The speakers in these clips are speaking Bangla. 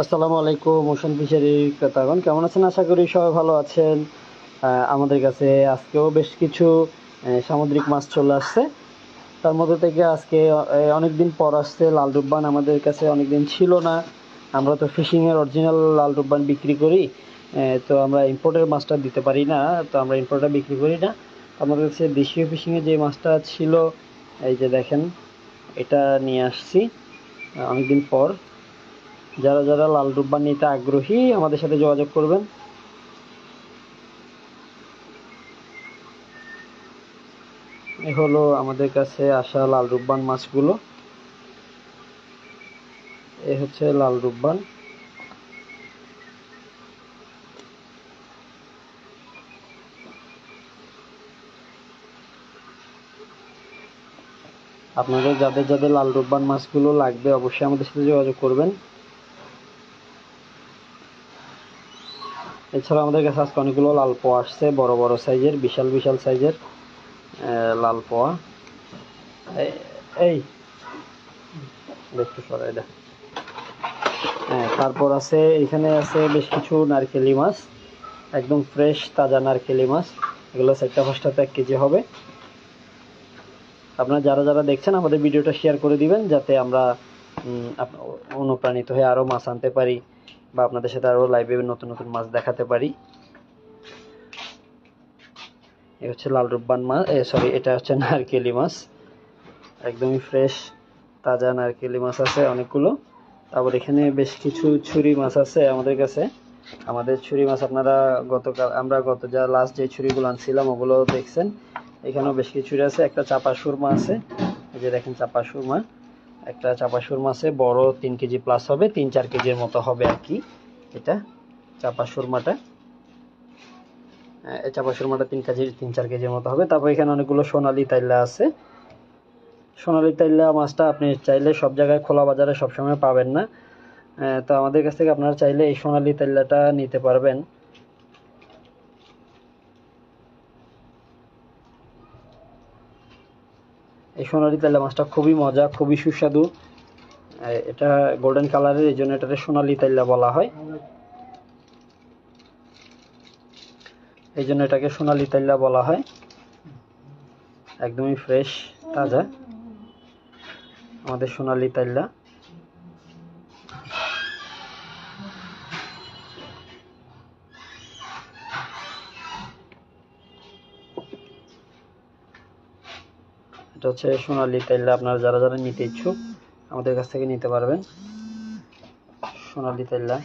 আসসালামু আলাইকুম মোশন ফিশারি ক্রেতাগণ। কেমন আছেন? আশা করি সবাই ভালো আছেন। আমাদের কাছে আজকেও বেশ কিছু সামুদ্রিক মাছ চলে আসছে। তার মধ্যে থেকে আজকে অনেক দিন পর আসছে লাল রূপবান। আমাদের কাছে অনেক দিন ছিল না। আমরা তো ফিশিংয়ের অরিজিনাল লাল রূপবান বিক্রি করি। তো আমরা ইম্পোর্টের মাছটা দিতে পারি না, তো আমরা ইম্পোর্টটা বিক্রি করি না। আমাদের কাছে দেশীয় ফিশিংয়ে যে মাছটা ছিল, এই যে দেখেন, এটা নিয়ে আসছি অনেকদিন পর। যারা যারা লাল রূপবান নিতে আগ্রহী, আমাদের সাথে যোগাযোগ করবেন। এ হলো আমাদের কাছে আসা লাল রূপবান মাছগুলো। এ হচ্ছে লাল রূপবান। আপনাদের, যাদের যাদের লাল রূপবান মাছগুলো লাগবে, অবশ্যই আমাদের সাথে যোগাযোগ করবেন। এছাড়া আমাদের কাছে আজকে অনেকগুলো লাল পোয়া আসছে, বড় বড় সাইজের, বিশাল বিশাল সাইজের লাল পোয়া। এই- দেখতে সরা এটা হ্যাঁ তারপর আছে, এখানে আছে বেশ কিছু নারকেলি মাছ, একদম ফ্রেশ, তাজা নারকেলি মাছ। এগুলো চারটা পাঁচটাতে এক কেজি হবে। আপনারা যারা যারা দেখছেন, আমাদের ভিডিওটা শেয়ার করে দিবেন, যাতে আমরা অনুপ্রাণিত হয়ে আরও মাছ আনতে পারি। বা আপনাদের সাথে আরও লাইভে নতুন নতুন মাছ দেখাতে পারি। এই হচ্ছে লাল রূপবান মাছ সরি এটা হচ্ছে নারকেলি মাছ। একদমই ফ্রেশ তাজা নারকেলি মাছ আছে অনেকগুলো। তারপর এখানে বেশ কিছু ছুরি মাছ আছে আমাদের কাছে। আমাদের ছুরি মাছ আপনারা গতকাল, আমরা গত যা লাস্ট যে ছুরিগুলো আনছিলাম, ওগুলো দেখছেন। এখানেও বেশ কিছু ছুরি আছে, একটা চাপা সুরমা আছে। এই যে দেখেন চাপা সুরমা একটা চাপা সুরমা আছে, বড় তিন কেজি প্লাস হবে, তিন চার কেজির মতো হবে আর কি এটা, চাপা সুরমাটা। এই চাপা সুরমাটা তিন কেজি, তিন চার কেজির মতো হবে। তারপর এখানে অনেকগুলো সোনালি তাইলা আছে। সোনালি তাইলা মাছটা আপনি চাইলে সব জায়গায় খোলা বাজারে সবসময় পাবেন না। তো আমাদের কাছ থেকে আপনারা চাইলে এই সোনালি তাইলাটা নিতে পারবেন। এই সোনালি তাইলা মাছটা খুবই মজা, খুবই সুস্বাদু। এটা গোল্ডেন কালারের এই জন্য এটাকে সোনালি তাইলা বলা হয়। এই জন্য এটাকে সোনালি তাইলা বলা হয়। একদমই ফ্রেশ তাজা। আমাদের সোনালি তাইলা এটা হচ্ছে সোনালি তাইলা আপনারা যারা যারা নিতে ইচ্ছুক, আমাদের কাছ থেকে নিতে পারবেন। সোনালি তাইলা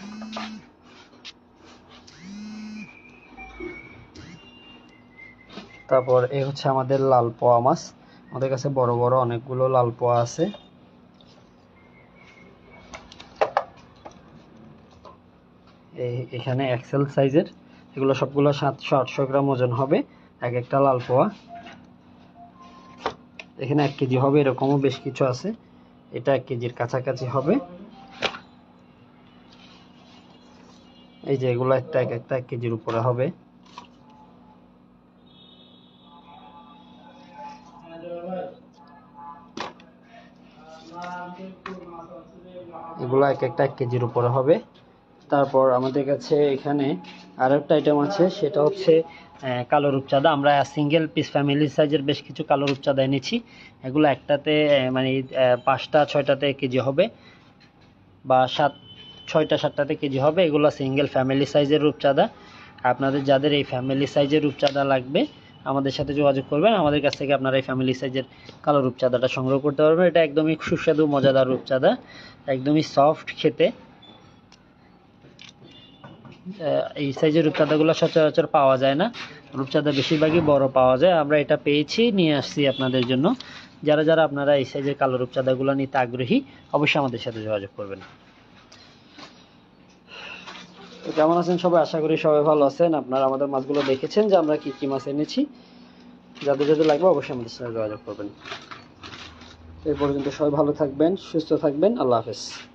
তারপর এই হচ্ছে আমাদের লাল পোয়া মাছ। আমাদের কাছে বড় বড় অনেকগুলো লাল পোয়া আছে। এখানে এক্সেল সাইজের এগুলো সবগুলো সাতশো আটশো গ্রাম ওজন হবে। এক একটা লাল পোয়া। এখানে এক কেজি হবে, এরকমও বেশ কিছু আছে। এটা এক কেজির কাছাকাছি হবে। এই যে এগুলো একটা এক একটা এক কেজির উপরে হবে। এগুলো এক একটা এক কেজির উপরে হবে। তারপর আমাদের কাছে এখানে আরও একটা আইটেম আছে, সেটা হচ্ছে কালো রূপচাঁদা। আমরা সিঙ্গেল পিস ফ্যামিলি সাইজের বেশ কিছু কালো রূপচাঁদা এনেছি। এগুলো একটাতে মানে পাঁচটা, ছয়টাতে কেজি হবে বা সাত, ছয়টা, সাতটাতে কেজি হবে। এগুলো সিঙ্গেল ফ্যামিলি সাইজের রূপচাঁদা। আপনাদের যাদের এই ফ্যামিলি সাইজের রূপচাঁদা লাগবে, আমাদের সাথে যোগাযোগ করবেন। আমাদের কাছ থেকে আপনারা এই ফ্যামিলি সাইজের কালো রূপচাঁদাটা সংগ্রহ করতে পারবেন। এটা একদমই সুস্বাদু, মজাদার রূপচাঁদা। একদমই সফট খেতে। এই সাইজের রূপচাঁদাগুলো সচরাচর পাওয়া যায় না। রূপচাঁদা বেশিরভাগই বড় পাওয়া যায়। আমরা এটা পেয়েছি, নিয়ে আসছি আপনাদের জন্য। যারা যারা আপনারা এই সাইজের কালো রূপচাঁদাগুলো নিতে আগ্রহী, অবশ্যই আমাদের সাথে যোগাযোগ করবেন। কেমন আছেন সবাই? আশা করি সবাই ভালো আছেন। আপনারা আমাদের মাছগুলো দেখেছেন যে আমরা কি কি মাছ এনেছি। যাদের যাদের লাগবে অবশ্যই আমাদের সাথে যোগাযোগ করবেন। এই পর্যন্ত সবাই ভালো থাকবেন, সুস্থ থাকবেন। আল্লাহ হাফেজ।